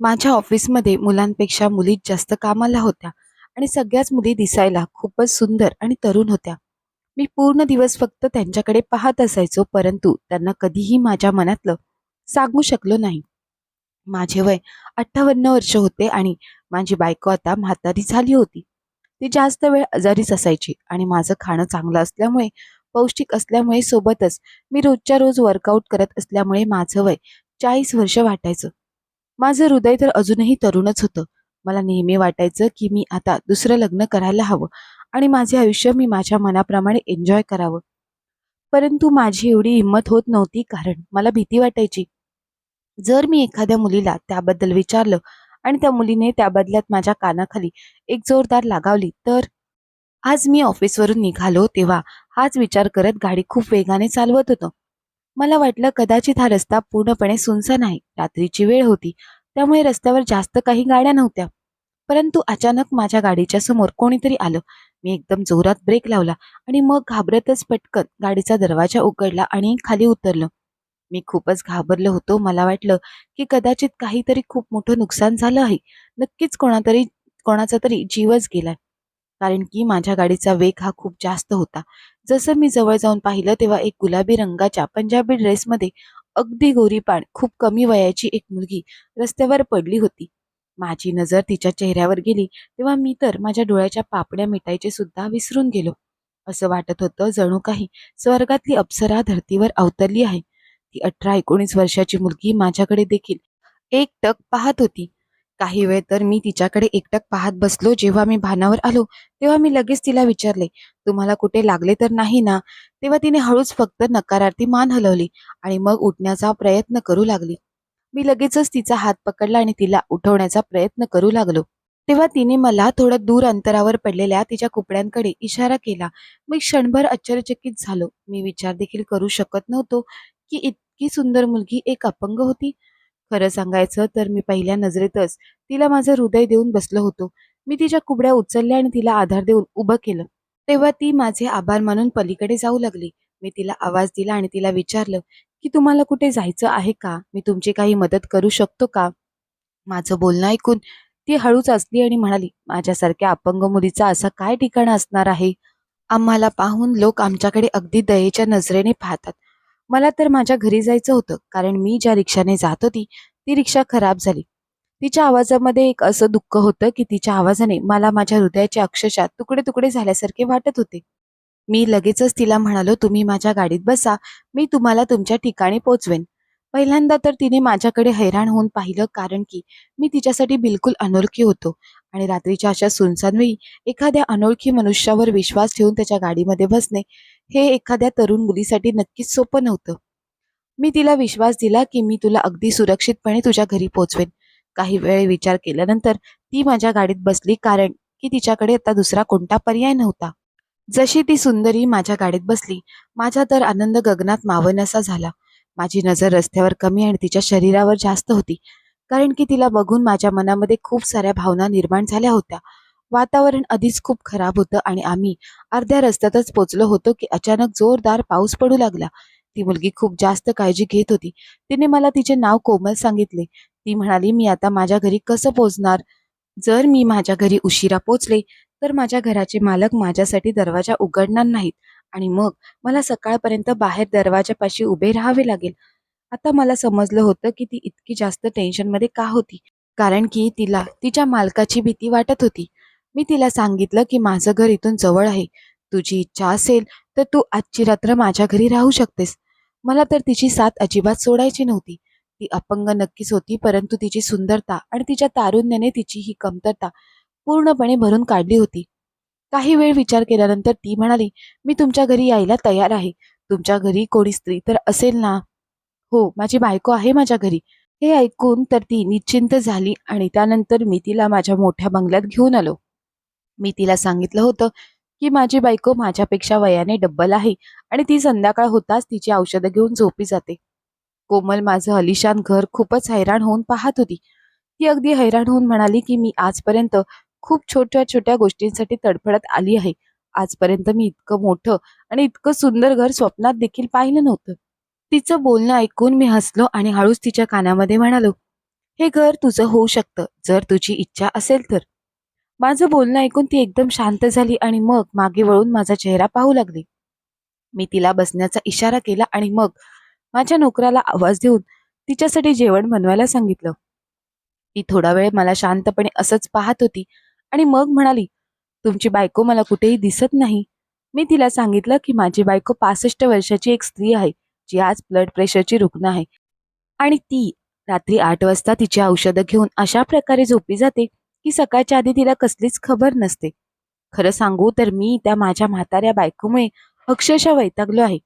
माझ्या ऑफिसमध्ये मुलांपेक्षा मुलीच जास्त कामाला होत्या आणि सगळ्याच मुली दिसायला खूपच सुंदर आणि तरुण होत्या. मी पूर्ण दिवस फक्त त्यांच्याकडे पाहत असायचो परंतु त्यांना कधीही माझ्या मनातलं सांगू शकलो नाही. माझे वय अठ्ठावन्न वर्ष होते आणि माझी बायको आता म्हातारी झाली होती. ती जास्त वेळ आजारीच असायची आणि माझं खाणं चांगलं असल्यामुळे पौष्टिक असल्यामुळे सोबतच मी रोजच्या रोज वर्कआउट करत असल्यामुळे माझं वय चाळीस वर्ष वाटायचं. माझं हृदय तर अजूनही तरुणच होतं. मला नेहमी वाटायचं की मी आता दुसरं लग्न करायला हवं आणि माझे आयुष्य मी माझ्या मनाप्रमाणे एन्जॉय करावं. परंतु माझी एवढी हिंमत होत नव्हती कारण मला भीती वाटायची. जर मी एखाद्या मुलीला त्याबद्दल विचारलं आणि त्या मुलीने त्या बदल्यात माझ्या कानाखाली एक जोरदार लागावली तर? आज मी ऑफिसवरून निघालो तेव्हा हाच विचार करत गाडी खूप वेगाने चालवत होतो. मला वाटलं कदाचित हा रस्ता पूर्णपणे सुनसान आहे रात्रीची वेळ होती त्यामुळे रस्त्यावर जास्त काही गाड्या नव्हत्या. परंतु अचानक माझ्या गाडीच्या समोर कोणीतरी आलं. मी एकदम जोरात ब्रेक लावला आणि मग घाबरतच पटकन गाडीचा दरवाजा उघडला आणि खाली उतरलं. मी खूपच घाबरलो होतो. मला वाटलं की कदाचित काहीतरी खूप मोठं नुकसान झालं आहे. नक्कीच कोणातरी कोणाचा तरी जीवच गेलाय. कारण की माझ्या गाडीचा वेग हा खूप जास्त होता. जसं मी जवळ जाऊन पाहिलं तेव्हा एक गुलाबी रंगाच्या पंजाबी ड्रेसमध्ये अगदी गोरीपाण खूप कमी वयाची एक मुलगी रस्त्यावर पडली होती. माझी नजर तिच्या चेहऱ्यावर गेली तेव्हा मी तर माझ्या डोळ्याच्या पापड्या मिटायचे सुद्धा विसरून गेलो. असं वाटत होतं जणू काही स्वर्गातली अप्सरा धर्तीवर अवतरली आहे. ती अठरा एकोणीस वर्षाची मुलगी माझ्याकडे देखील एकटक पाहत होती. काही वेळ तर मी तिच्याकडे एकटक पाहत बसलो. जेव्हा मी भानावर आलो तेव्हा मी लगेच तिला विचारले तुम्हाला कुठे लागले तर नाही ना? तेव्हा तिने हळूच फक्त नकारार्थी मान हलवली आणि मग उठण्याचा प्रयत्न करू लागली. मी लगेचच तिचा हात पकडला आणि तिला उठवण्याचा प्रयत्न करू लागलो. तेव्हा तिने मला थोडं दूर अंतरावर पडलेल्या तिच्या कुपड्यांकडे इशारा केला. मी क्षणभर आश्चर्यचकित झालो. मी विचार देखील करू शकत नव्हतो की इतकी सुंदर मुलगी एक अपंग होती. खरं सांगायचं तर मी पहिल्या नजरेतच तिला माझं हृदय देऊन बसलो होतो. मी तिच्या कुबड्या उचलल्या आणि तिला आधार देऊन उभं केलं. तेव्हा ती माझे आभार मानून पलीकडे जाऊ लागली. मी तिला आवाज दिला आणि तिला विचारलं की तुम्हाला कुठे जायचं आहे का? मी तुमची काही मदत करू शकतो का? माझं बोलणं ऐकून ती हळूच असली आणि म्हणाली माझ्यासारख्या अपंग मुलीचा असा काय ठिकाण असणार आहे? आम्हाला पाहून लोक आमच्याकडे अगदी दयेच्या नजरेने पाहतात. मला तर माझ्या घरी जायचं होतं कारण मी ज्या रिक्षाने जात होती ती रिक्षा खराब झाली. तिच्या आवाजामध्ये एक असं दुःख होतं की तिच्या आवाजाने मला माझ्या हृदयाचे अक्षरशः तुकडे तुकडे झाल्यासारखे वाटत होते. मी लगेचच तिला म्हणालो तुम्ही माझ्या गाडीत बसा मी तुम्हाला तुमच्या ठिकाणी पोचवेन. पहिल्यांदा तर तिने माझ्याकडे हैराण होऊन पाहिलं कारण की मी तिच्यासाठी बिलकुल अनोळखी होतो. आणि रात्रीच्या अशा सुनसानवेळी एखाद्या अनोळखी मनुष्यावर विश्वास ठेवून त्याच्या गाडीमध्ये बसणे हे एखाद्या तरुण मुलीसाठी नक्कीच सोपं नव्हतं. मी तिला विश्वास दिला की मी तुला अगदी सुरक्षितपणे तुझ्या घरी पोचवेन. काही वेळ विचार केल्यानंतर ती माझ्या गाडीत बसली कारण की तिच्याकडे आता दुसरा कोणता पर्याय नव्हता. जशी ती सुंदरी माझ्या गाडीत बसली माझा तर आनंद गगनात मावनसा झाला. माझी नजर रस्त्यावर कमी आणि तिच्या शरीरावर जास्त होती कारण की तिला बघून माझ्या मनामध्ये खूप साऱ्या भावना निर्माण झाल्या होत्या. वातावरण आधीच खूप खराब होतं आणि आम्ही अर्ध्या रस्त्यातच पोचलो होतो की अचानक जोरदार पाऊस पडू लागला. ती मुलगी खूप जास्त काळजी घेत होती. तिने मला तिचे नाव कोमल सांगितले. ती म्हणाली मी आता माझ्या घरी कसं पोचणार? जर मी माझ्या घरी उशिरा पोचले तर माझ्या घराचे मालक माझ्यासाठी दरवाजा उघडणार नाहीत. आणि मग मला सकाळपर्यंत बाहेर दरवाजापाशी उभे राहावे लागेल. आता मला समजलं होतं की ती इतकी जास्त टेन्शनमध्ये का होती. कारण की तिला तिच्या मालकाची भीती वाटत होती. मी तिला सांगितलं की माझं घर इथून जवळ आहे. तुझी इच्छा असेल तर तू आजची रात्र माझ्या घरी राहू शकतेस. मला तर तिची साथ अजिबात सोडायची नव्हती. ती अपंग नक्कीच होती परंतु तिची सुंदरता आणि तिच्या तारुण्याने तिची ही कमतरता पूर्णपणे भरून काढली होती. काही वेळ विचार केल्यानंतर ती म्हणाली मी तुमच्या घरी यायला तयार आहे. तुमच्या घरी कोणी स्त्री तर असेल ना? हो माझी बायको आहे माझ्या घरी. हे ऐकून तर ती निश्चिंत झाली आणि त्यानंतर मी तिला माझ्या मोठ्या बंगल्यात घेऊन आलो. मी तिला सांगितलं होतं की माझी बायको माझ्यापेक्षा वयाने डब्बल आहे आणि ती संध्याकाळ होताच तिची औषधं घेऊन झोपी जाते. कोमल माझं अलिशान घर खूपच हैराण होऊन पाहत होती. ती अगदी हैराण होऊन म्हणाली की मी आजपर्यंत खूप छोट्या छोट्या गोष्टींसाठी तडफडत आली आहे. आजपर्यंत मी इतकं मोठं आणि इतकं सुंदर घर स्वप्नात देखील पाहिलं नव्हतं. तिचं बोलणं ऐकून मी हसलो आणि हळूच तिच्या कानामध्ये म्हणालो हे घर तुझं होऊ शकतं जर तुझी इच्छा असेल तर. माझं बोलणं ऐकून ती एकदम शांत झाली आणि मग मागे वळून माझा चेहरा पाहू लागली. मी तिला बसण्याचा इशारा केला आणि मग माझ्या नोकराला आवाज देऊन तिच्यासाठी जेवण बनवायला सांगितलं. ती थोडा वेळ मला शांतपणे असंच पाहत होती आणि मग म्हणाली तुमची बायको मला कुठेही दिसत नाही. मी तिला सांगितलं की माझी बायको पासष्ट वर्षाची एक स्त्री आहे जी आज ब्लड प्रेशरची रुग्ण आहे. आणि ती रात्री आठ वाजता तिची औषधं घेऊन अशा प्रकारे झोपी जाते की सकाळच्या आधी तिला कसलीच खबर नसते. खरं सांगू तर मी त्या माझ्या म्हाताऱ्या बायकोमुळे अक्षरशः वैतागलो आहे.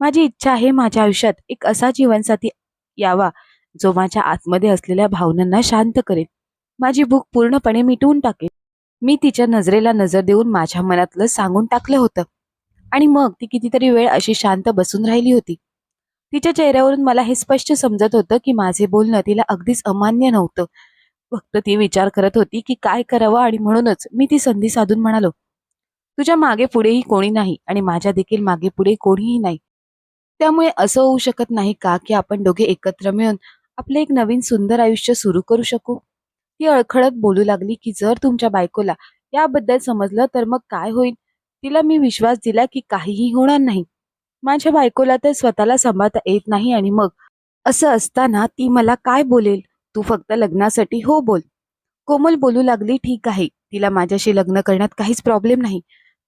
माझी इच्छा आहे माझ्या आयुष्यात एक असा जीवनसाथी यावा जो माझ्या आतमध्ये असलेल्या भावनांना शांत करेल. माझी भूक पूर्णपणे मिटवून टाकेल. मी तिच्या नजरेला नजर देऊन माझ्या मनातलं सांगून टाकलं होतं. आणि मग ती कितीतरी वेळ अशी शांत बसून राहिली होती. तिच्या चेहऱ्यावरून मला हे स्पष्ट समजत होतं की माझे बोलणं तिला अगदीच अमान्य नव्हतं. फक्त ती विचार करत होती की काय करावं आणि म्हणूनच मी ती संधी साधून म्हणालो तुझ्या मागे पुढेही कोणी नाही आणि माझ्या देखील मागे पुढे कोणीही नाही. त्यामुळे असं होऊ शकत नाही का की आपण दोघे एकत्र मिळून आपले एक नवीन सुंदर आयुष्य सुरू करू शकू? ती अळखळत बोलू लागली की जर तुमच्या बायकोला याबद्दल समजलं तर मग काय होईल? तिला मी विश्वास दिला की काहीही होणार नाही. माझ्या बायकोला तर स्वतःला सांभाळता येत नाही आणि मग असं असताना ती मला काय बोलेल? तू फक्त लग्नासाठी हो बोल. कोमल बोलू लागली ठीक आहे. तिला माझ्याशी लग्न करण्यात काहीच प्रॉब्लेम नाही.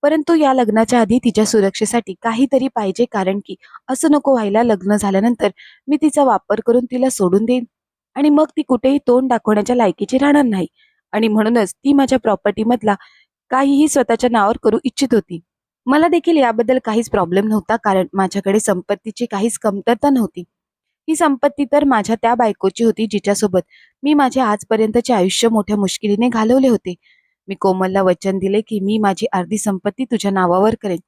परंतु या लग्नाच्या आधी तिच्या सुरक्षेसाठी काहीतरी पाहिजे. कारण की असं नको व्हायला लग्न झाल्यानंतर मी तिचा वापर करून तिला सोडून देईन. आणि मग ती कुठेही तोंड दाखवण्याच्या लायकीची राहणार नाही. आणि म्हणूनच ती माझ्या प्रॉपर्टीमधला काहीही स्वतःच्या नावावर करू इच्छित होती. मला देखील याबद्दल काहीच प्रॉब्लेम नव्हता कारण माझ्याकडे संपत्तीची काहीच कमतरता नव्हती. ही संपत्ती तर माझ्या त्या बायकोची होती जिच्यासोबत मी माझे आजपर्यंतचे आयुष्य मोठ्या मुश्किलीने घालवले होते. मी कोमलला वचन दिले की मी माझी अर्धी संपत्ती तुझ्या नावावर करेन.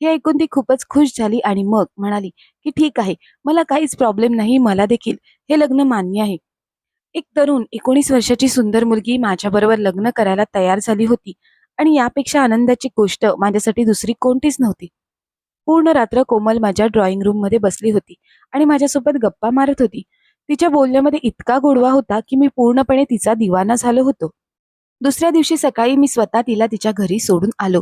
हे ऐकून ती खूपच खुश झाली आणि मग म्हणाली की ठीक आहे मला काहीच प्रॉब्लेम नाही मला देखील. हे लग्न मान्य आहे. एक तरुण एकोणीस वर्षाची सुंदर मुलगी माझ्याबरोबर लग्न करायला तयार झाली होती आणि यापेक्षा आनंदाची गोष्ट माझ्यासाठी दुसरी कोणतीच नव्हती. पूर्ण रात्र कोमल माझ्या ड्रॉइंग रूममध्ये बसली होती आणि माझ्यासोबत गप्पा मारत होती. तिच्या बोलण्यामध्ये इतका गोडवा होता की मी पूर्णपणे तिचा दिवाना झालो होतो. दुसऱ्या दिवशी सकाळी मी स्वतः तिला तिच्या घरी सोडून आलो.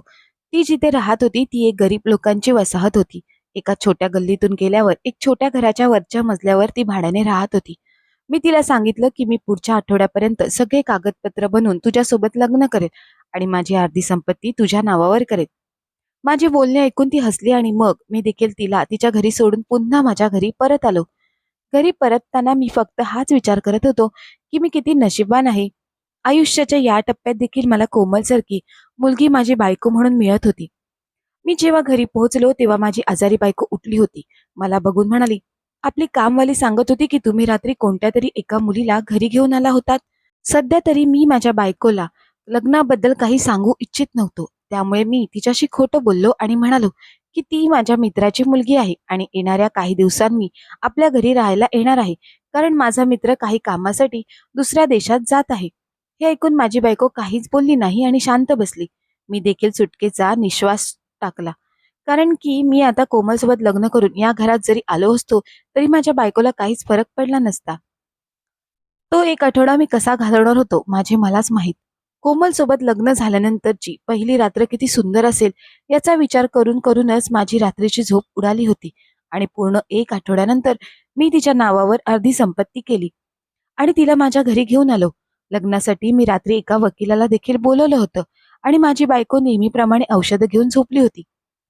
ती जिथे राहत होती ती एक गरीब लोकांची वसाहत होती. एका छोट्या गल्लीतून गेल्यावर एक छोट्या घराच्या वरच्या मजल्यावर ती भाड्याने राहत होती. मी तिला सांगितलं की मी पुढच्या आठवड्यापर्यंत सगळे कागदपत्र बनवून तुझ्यासोबत लग्न करेल आणि माझी अर्धी संपत्ती तुझ्या नावावर करेल माझे बोलणे ऐकून ती हसली आणि मग मी देखील तिला तिच्या घरी सोडून पुन्हा माझ्या घरी परत आलो. घरी परतताना मी फक्त हाच विचार करत होतो की मी किती नशिबान आहे. आयुष्याच्या या टप्प्यात देखील मला कोमलसारखी मुलगी माझी बायको म्हणून मिळत होती. मी जेव्हा घरी पोहोचलो तेव्हा माझी आजारी बायको उठली होती. मला बघून म्हणाली आपली कामवाली सांगत होती की तुम्ही रात्री कोणत्या तरी एका मुलीला घरी घेऊन आला होतात. सध्या तरी मी माझ्या बायकोला लग्नाबद्दल काही सांगू इच्छित नव्हतो. त्यामुळे मी तिच्याशी खोटं बोललो आणि म्हणालो की ती माझ्या मित्राची मुलगी आहे आणि येणाऱ्या काही दिवसांनी आपल्या घरी राहायला येणार आहे. कारण माझा मित्र काही कामासाठी दुसऱ्या देशात जात आहे. हे ऐकून माझी बायको काहीच बोलली नाही आणि शांत बसली. मी देखील सुटकेचा निश्वास टाकला. कारण की मी आता कोमलसोबत लग्न करून या घरात जरी आलो असतो तरी माझ्या बायकोला काहीच फरक पडला नसता. तो एक आठवडा मी कसा घालवणार होतो माझे मलाच माहीत. कोमल सोबत लग्न झाल्यानंतरची पहिली रात्र किती सुंदर असेल याचा विचार करून करूनच माझी रात्रीची झोप उडाली होती आणि पूर्ण एक आठवड्यानंतर मी तिच्या नावावर अर्धी संपत्ती केली. आणि तिला माझ्या घरी घेऊन आलो. लग्नासाठी मी रात्री एका वकिलाला देखील बोलवलं होतं आणि माझी बायको नेहमीप्रमाणे औषधं घेऊन झोपली होती.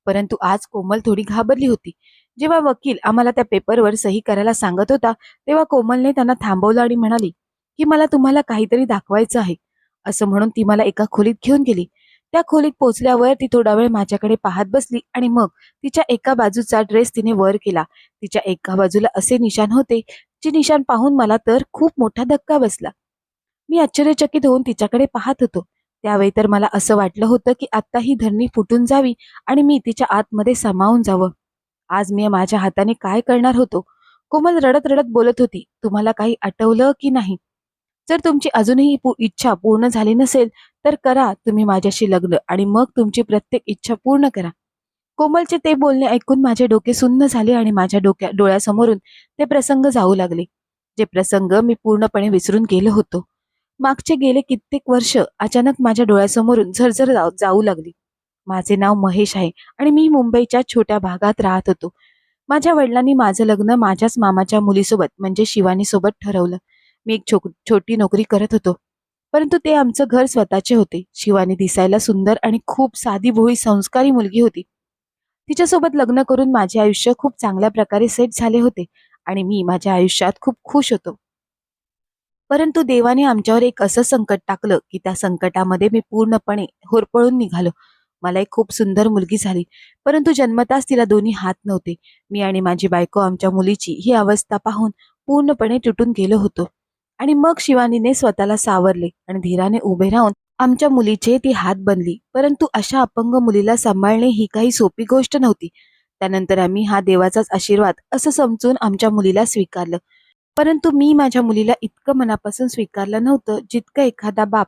परंतु आज कोमल थोडी घाबरली होती. जेव्हा वकील आम्हाला त्या पेपरवर सही करायला सांगत होता तेव्हा कोमलने त्यांना थांबवलं आणि म्हणाली की मला तुम्हाला काहीतरी दाखवायचं आहे. असं म्हणून ती मला एका खोलीत घेऊन गेली. त्या खोलीत पोहोचल्यावर ती थोडा वेळ माझ्याकडे पाहत बसली आणि मग तिच्या एका बाजूचा ड्रेस तिने वर केला. तिच्या एका बाजूला असे निशाण होते जे निशाण पाहून मला तर खूप मोठा धक्का बसला. मी आश्चर्यचकित होऊन तिच्याकडे पाहत होतो. त्यावेळी तर मला असं वाटलं होतं की आत्ता ही धरणी फुटून जावी आणि मी तिच्या आतमध्ये सामावून जावं. आज मी माझ्या हाताने काय करणार होतो? कोमल रडत रडत बोलत होती तुम्हाला काही आठवलं की नाही? जर तुमची अजूनही इच्छा पूर्ण झाली नसेल तर करा तुम्ही माझ्याशी लग्न आणि मग तुमची प्रत्येक इच्छा पूर्ण करा. कोमलचे ते बोलणे ऐकून माझे डोके सुन्न झाले आणि माझ्या डोक्या डोळ्यासमोरून ते प्रसंग जाऊ लागले. जे प्रसंग मी पूर्णपणे विसरून गेलो होतो. मागचे गेले कित्येक वर्ष अचानक माझ्या डोळ्यासमोरून झरझर जाऊ जाऊ लागली. माझे नाव महेश आहे आणि मी मुंबईच्या छोट्या भागात राहत होतो. माझ्या वडिलांनी माझं लग्न माझ्याच मामाच्या मुलीसोबत म्हणजे शिवानीसोबत ठरवलं. मी एक छो छोटी नोकरी करत होतो. परंतु ते आमचं घर स्वतःचे होते. शिवानी दिसायला सुंदर आणि खूप साधी भोळी संस्कारी मुलगी होती. तिच्यासोबत लग्न करून माझे आयुष्य खूप चांगल्या प्रकारे सेट झाले होते आणि मी माझ्या आयुष्यात खूप खुश होतो. परंतु देवाने आमच्यावर एक असं संकट टाकलं की त्या संकटामध्ये मी पूर्णपणे होरपळून निघालो. मला एक खूप सुंदर मुलगी झाली. परंतु जन्मताच तिला दोन्ही हात नव्हते. मी आणि माझी बायको आमच्या मुलीची ही अवस्था पाहून पूर्णपणे तुटून गेलो होतो. आणि मग शिवानीने स्वतःला सावरले आणि धीराने उभे राहून आमच्या मुलीचे ती हात बनली. परंतु अशा अपंग मुलीला सांभाळणे ही काही सोपी गोष्ट नव्हती. त्यानंतर आम्ही हा देवाचाच आशीर्वाद असं समजून आमच्या मुलीला स्वीकारलं. परंतु मी माझ्या मुलीला इतकं मनापासून स्वीकारलं नव्हतं जितकं एखादा बाप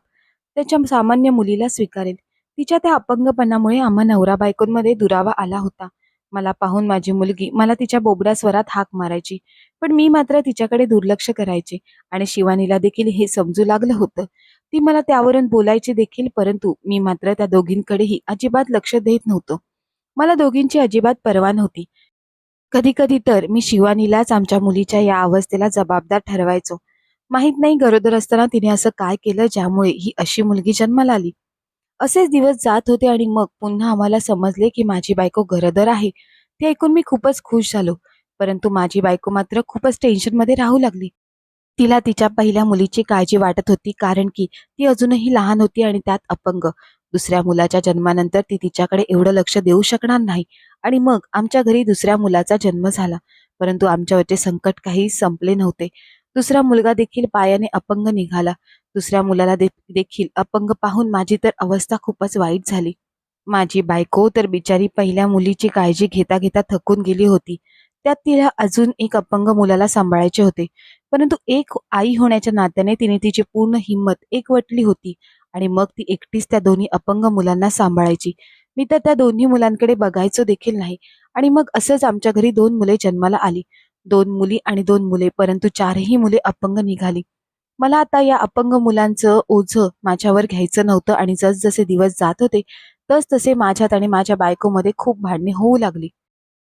त्याच्या सामान्य मुलीला स्वीकारेल. तिच्या त्या अपंगपणामुळे आम्हा नवरा बायकोंमध्ये दुरावा आला होता. मला पाहून माझी मुलगी मला तिच्या बोबड्या स्वरात हाक मारायची. पण मी मात्र तिच्याकडे दुर्लक्ष करायचे आणि शिवानीला देखील हे समजू लागलं होतं. ती मला त्यावरून बोलायची देखील परंतु मी मात्र त्या दोघींकडेही अजिबात लक्ष देत नव्हतो. मला दोघींची अजिबात पर्वा नव्हती. कधी कधी तर मी शिवानीलाच आमच्या मुलीच्या या अवस्थेला जबाबदार ठरवायचो. माहीत नाही गरोदर असताना तिने असं काय केलं ज्यामुळे ही अशी मुलगी जन्माला आली. असेच दिवस जात होते आणि मग पुन्हा आम्हाला समजले की माझी बायको गरोदर आहे. ते ऐकून मी खूपच खुश झालो परंतु माझी बायको मात्र खूपच टेन्शनमध्ये राहू लागली. तिला तिच्या पहिल्या मुलीची काळजी वाटत होती कारण की ती अजूनही लहान होती आणि त्यात अपंग. दुसऱ्या मुलाच्या जन्मानंतर ती तिच्याकडे एवढं लक्ष देऊ शकणार नाही. आणि मग आमच्या घरी दुसऱ्या मुलाचा जन्म झाला. परंतु आमच्यावरचे संकट काही संपले नव्हते. दुसरा मुलगा देखील पायाने अपंग निघाला. दुसऱ्या मुलाला दे- देखील अपंग पाहून माझी तर अवस्था खूपच वाईट झाली. माझी बायको तर बिचारी पहिल्या मुलीची काळजी घेता घेता थकून गेली होती. त्यात तिला अजून एक अपंग मुलाला सांभाळायचे होते. परंतु एक आई होण्याच्या नात्याने तिने तिची पूर्ण हिंमत एकवटली होती. आणि मग ती एकटीच त्या दोन्ही अपंग मुलांना सांभाळायची. मी तर त्या दोन्ही मुलांकडे बघायचो देखील नाही. आणि मग असंच आमच्या घरी दोन मुले जन्माला आली. दोन मुली आणि दोन मुले परंतु चारही मुले अपंग निघाली. मला आता या अपंग मुलांचं ओझं माझ्यावर घ्यायचं नव्हतं आणि जसजसे दिवस जात होते तस तसे माझ्यात आणि माझ्या बायकोमध्ये खूप भांडणे होऊ लागली.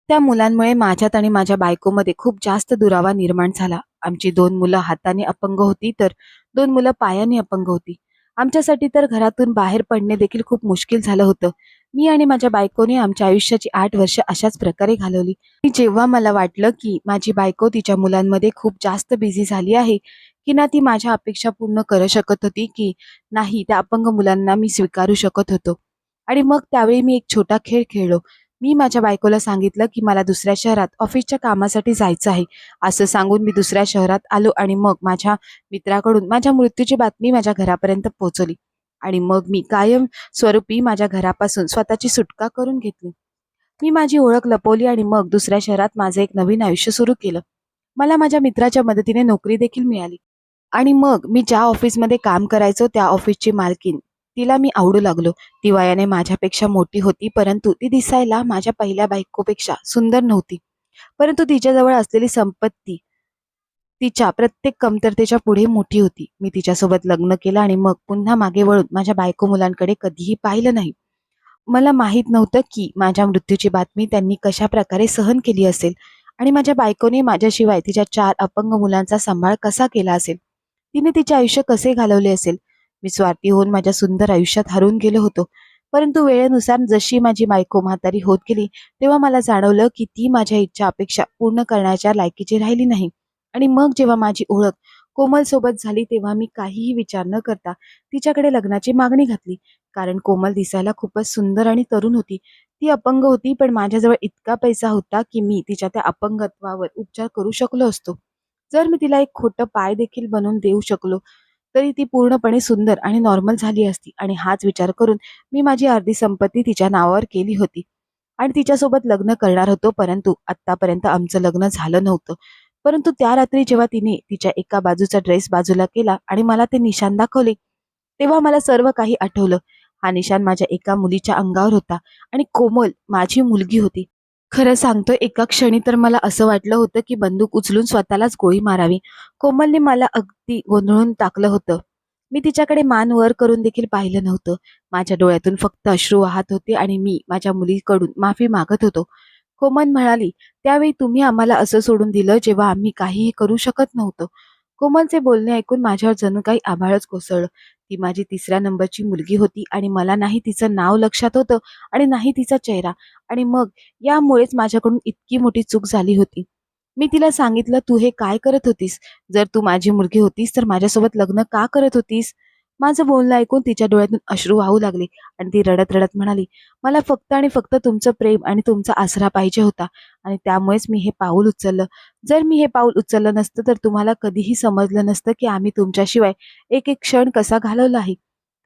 त्या मुलांमुळे माझ्यात आणि माझ्या बायकोमध्ये खूप जास्त दुरावा निर्माण झाला. आमची दोन मुलं हाताने अपंग होती तर दोन मुलं पायाने अपंग होती. आमच्यासाठी तर घरातून बाहेर पडणे देखील खूप मुश्किल झालं होतं. मी आणि माझ्या बायकोने आमच्या आयुष्याची आठ वर्ष अशाच प्रकारे घालवली. जेव्हा मला वाटलं की माझी बायको तिच्या मुलांमध्ये खूप जास्त बिझी झाली आहे की ना ती माझ्या अपेक्षा पूर्ण करू शकत होती की नाही त्या अपंग मुलांना मी स्वीकारू शकत होतो. आणि मग त्यावेळी मी एक छोटा खेळ खेळलो. मी माझ्या बायकोला सांगितलं की मला दुसऱ्या शहरात ऑफिसच्या कामासाठी जायचं आहे. असं सांगून मी दुसऱ्या शहरात आलो आणि मग माझ्या मित्राकडून माझ्या मृत्यूची बातमी माझ्या घरापर्यंत पोहोचवली आणि मग मी कायम स्वरूपी माझ्या घरापासून स्वतःची सुटका करून घेतली. मी माझी ओळख लपवली आणि मग दुसऱ्या शहरात माझं एक नवीन आयुष्य सुरू केलं. मला माझ्या मित्राच्या मदतीने नोकरी देखील मिळाली. आणि मग मी ज्या ऑफिसमध्ये काम करायचो त्या ऑफिसची मालकीन तिला मी आवडू लागलो. ती वयाने माझ्यापेक्षा मोठी होती परंतु ती दिसायला माझ्या पहिल्या बायकोपेक्षा सुंदर नव्हती. परंतु तिच्याजवळ असलेली संपत्ती तिच्या प्रत्येक कमतरतेच्या पुढे मोठी होती. मी तिच्यासोबत लग्न केलं आणि मग पुन्हा मागे वळून माझ्या बायको मुलांकडे कधीही पाहिलं नाही. मला माहीत नव्हतं की माझ्या मृत्यूची बातमी त्यांनी कशा प्रकारे सहन केली असेल आणि माझ्या बायकोने माझ्याशिवाय तिच्या चार अपंग मुलांचा सांभाळ कसा केला असेल? तिने तिचे आयुष्य कसे घालवले असेल? मी स्वार्थी होऊन माझ्या सुंदर आयुष्यात हरून गेलो होतो. परंतु वेळेनुसार जशी माझी बायको म्हातारी होत गेली तेव्हा मला जाणवलं की ती माझ्या इच्छा अपेक्षा पूर्ण करण्याच्या लायकीची राहिली नाही. आणि मग जेव्हा माझी ओळख कोमल सोबत झाली तेव्हा मी काहीही विचार न करता तिच्याकडे लग्नाची मागणी घातली. कारण कोमल दिसायला खूपच सुंदर आणि तरुण होती. ती अपंग होती पण माझ्याजवळ इतका पैसा होता की मी तिच्या त्या अपंगत्वावर उपचार करू शकलो असतो. जर मी तिला एक खोटं पाय देखील बनवून देऊ शकलो तरी ती पूर्णपणे सुंदर आणि नॉर्मल झाली असती आणि हाच विचार करून मी माझी अर्धी संपत्ती तिच्या नावावर केली होती. आणि तिच्यासोबत लग्न करणार होतो परंतु आत्तापर्यंत आमचं लग्न झालं नव्हतं. परंतु त्या रात्री जेव्हा तिने तिच्या एका बाजूचा ड्रेस बाजूला केला आणि मला ते निशाण दाखवले तेव्हा मला सर्व काही आठवलं. हा निशाण माझ्या एका मुलीच्या अंगावर होता आणि कोमल माझी मुलगी होती. खरं सांगतो एका क्षणी तर मला असं वाटलं होतं की बंदूक उचलून स्वतःलाच गोळी मारावी. कोमलने मला अगदी गोंधळून टाकलं होतं. मी तिच्याकडे मान वर करून देखील पाहिलं नव्हतं. माझ्या डोळ्यातून फक्त अश्रू वाहत होते आणि मी माझ्या मुलीकडून माफी मागत होतो. कोमल म्हणाली त्यावेळी तुम्ही आम्हाला असं सोडून दिलं जेव्हा आम्ही काहीही करू शकत नव्हतो. कोमलचे बोलणे ऐकून माझ्यावर जणू काही आभाळच कोसळलं. ती माझी तिसऱ्या नंबरची मुलगी होती आणि मला नाही तिचं नाव लक्षात होतं आणि नाही तिचा चेहरा. आणि मग यामुळेच माझ्याकडून इतकी मोठी चूक झाली होती. मी तिला सांगितलं तू हे काय करत होतीस? जर तू माझी मुलगी होतीस तर माझ्यासोबत लग्न का करत होतीस? माझं बोलणं ऐकून तिच्या डोळ्यातून अश्रू वाहू लागले आणि ती रडत रडत म्हणाली मला फक्त आणि फक्त तुमचं प्रेम आणि तुमचा आसरा पाहिजे होता आणि त्यामुळेच मी हे पाऊल उचललं. जर मी हे पाऊल उचललं नसतं तर तुम्हाला कधीही समजलं नसतं की आम्ही तुमच्याशिवाय एक एक क्षण कसा घालवला आहे.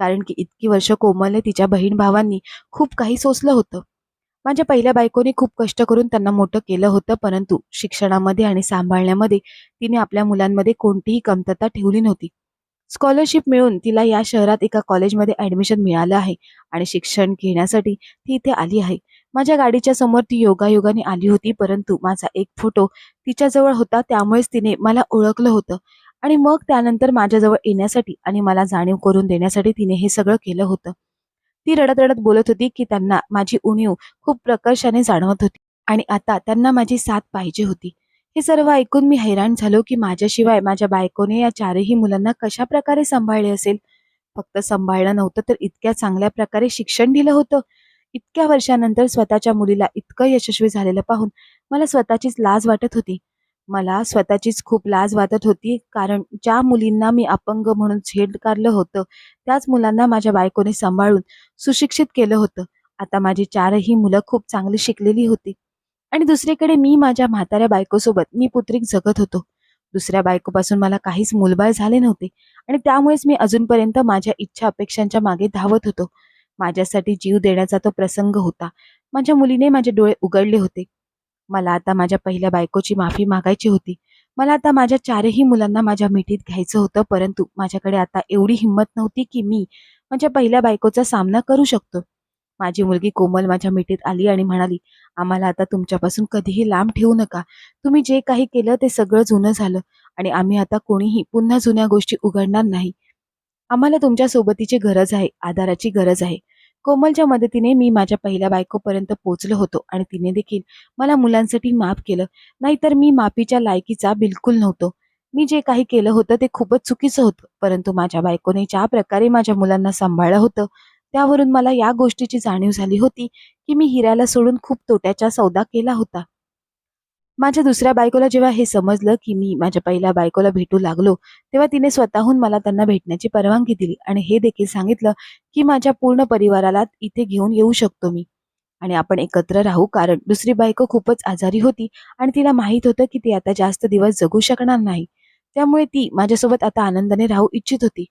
कारण की इतकी वर्ष कोमलने तिच्या बहीण भावांनी खूप काही सोसलं होतं. माझ्या पहिल्या बायकोने खूप कष्ट करून त्यांना मोठं केलं होतं परंतु शिक्षणामध्ये आणि सांभाळण्यामध्ये तिने आपल्या मुलांमध्ये कोणतीही कमतरता ठेवली नव्हती. स्कॉलरशिप मिळून तिला या शहरात एका कॉलेजमध्ये ॲडमिशन मिळालं आहे. आणि शिक्षण घेण्यासाठी ती इथे आली आहे. माझ्या गाडीच्या समोर ती योगायोगाने आली होती परंतु माझा एक फोटो तिच्याजवळ होता त्यामुळेच तिने मला ओळखलं होतं. आणि मग त्यानंतर माझ्याजवळ येण्यासाठी आणि मला जाणीव करून देण्यासाठी तिने हे सगळं केलं होतं. ती रडत रडत बोलत होती की त्यांना माझी उणीव खूप प्रकर्षाने जाणवत होती आणि आता त्यांना माझी साथ पाहिजे होती. हे सर्व ऐकून मी हैराण झालो की माझ्याशिवाय माझ्या बायकोने या चारही मुलांना कशा प्रकारे सांभाळले असेल? फक्त सांभाळलं नव्हतं तर इतक्या चांगल्या प्रकारे शिक्षण दिलं होतं. इतक्या वर्षानंतर स्वतःच्या मुलीला इतकं यशस्वी झालेलं पाहून मला स्वतःचीच लाज वाटत होती. मला स्वतःचीच खूप लाज वाटत होती कारण ज्या मुलींना मी अपंग म्हणून झेडकारलं होतं त्याच मुलांना माझ्या बायकोने सांभाळून सुशिक्षित केलं होतं. आता माझी चारही मुलं खूप चांगली शिकलेली होती. आणि दुसरीकडे मी माझ्या म्हाताऱ्या बायकोसोबत मी पुत्रिक जगत होतो. दुसऱ्या बायकोपासून मला काहीच मुलबाळ झाले नव्हते आणि त्यामुळेच मी अजूनपर्यंत माझ्या इच्छा अपेक्षांच्या मागे धावत होतो. माझ्यासाठी जीव देण्याचा तो प्रसंग होता. माझ्या मुलीने माझे डोळे उघडले होते. मला आता माझ्या पहिल्या बायकोची माफी मागायची होती. मला आता माझ्या चारही मुलांना माझ्या मिठीत घ्यायचं होतं परंतु माझ्याकडे आता एवढी हिंमत नव्हती की मी माझ्या पहिल्या बायकोचा सामना करू शकतो. माझी मुलगी कोमल माझ्या मिठीत आली आणि म्हणाली आम्हाला आता तुमच्यापासून कधीही लांब ठेवू नका. तुम्ही जे काही केलं ते सगळं जुनं झालं आणि आम्ही आता कोणीही पुन्हा जुन्या गोष्टी उघडणार नाही. आम्हाला तुमच्या सोबतीची गरज आहे आधाराची गरज आहे. कोमलच्या मदतीने मी माझ्या पहिल्या बायकोपर्यंत पोहोचलो होतो आणि तिने देखील मला मुलांसाठी माफ केलं. नाहीतर मी माफीच्या लायकीचा बिलकुल नव्हतो. मी जे काही केलं होतं ते खूपच चुकीचं होतं परंतु माझ्या बायकोने ज्या प्रकारे माझ्या मुलांना सांभाळलं होतं त्यावरून मला या गोष्टीची जाणीव झाली होती की मी हिऱ्याला सोडून खूप तोट्याचा सौदा केला होता. माझ्या दुसऱ्या बायकोला जेव्हा हे समजलं की मी माझ्या पहिल्या बायकोला भेटू लागलो तेव्हा तिने स्वतःहून मला त्यांना भेटण्याची परवानगी दिली आणि हे देखील सांगितलं की माझ्या पूर्ण परिवाराला इथे घेऊन येऊ शकतो मी. आणि आपण एकत्र राहू कारण दुसरी बायको खूपच आजारी होती आणि तिला माहीत होतं की ती आता जास्त दिवस जगू शकणार नाही. त्यामुळे ती माझ्यासोबत आता आनंदाने राहू इच्छित होती.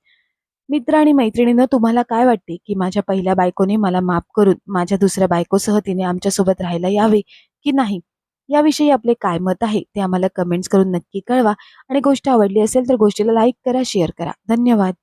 मित्र आणि मैत्रिणीनं तुम्हाला काय वाटते की माझ्या पहिल्या बायकोने मला माफ करून माझ्या दुसऱ्या बायकोसह तिने आमच्यासोबत राहायला यावे की नाही? याविषयी आपले काय मत आहे ते आम्हाला कमेंट्स करून नक्की कळवा. आणि गोष्ट आवडली असेल तर गोष्टीला लाईक करा शेअर करा. धन्यवाद.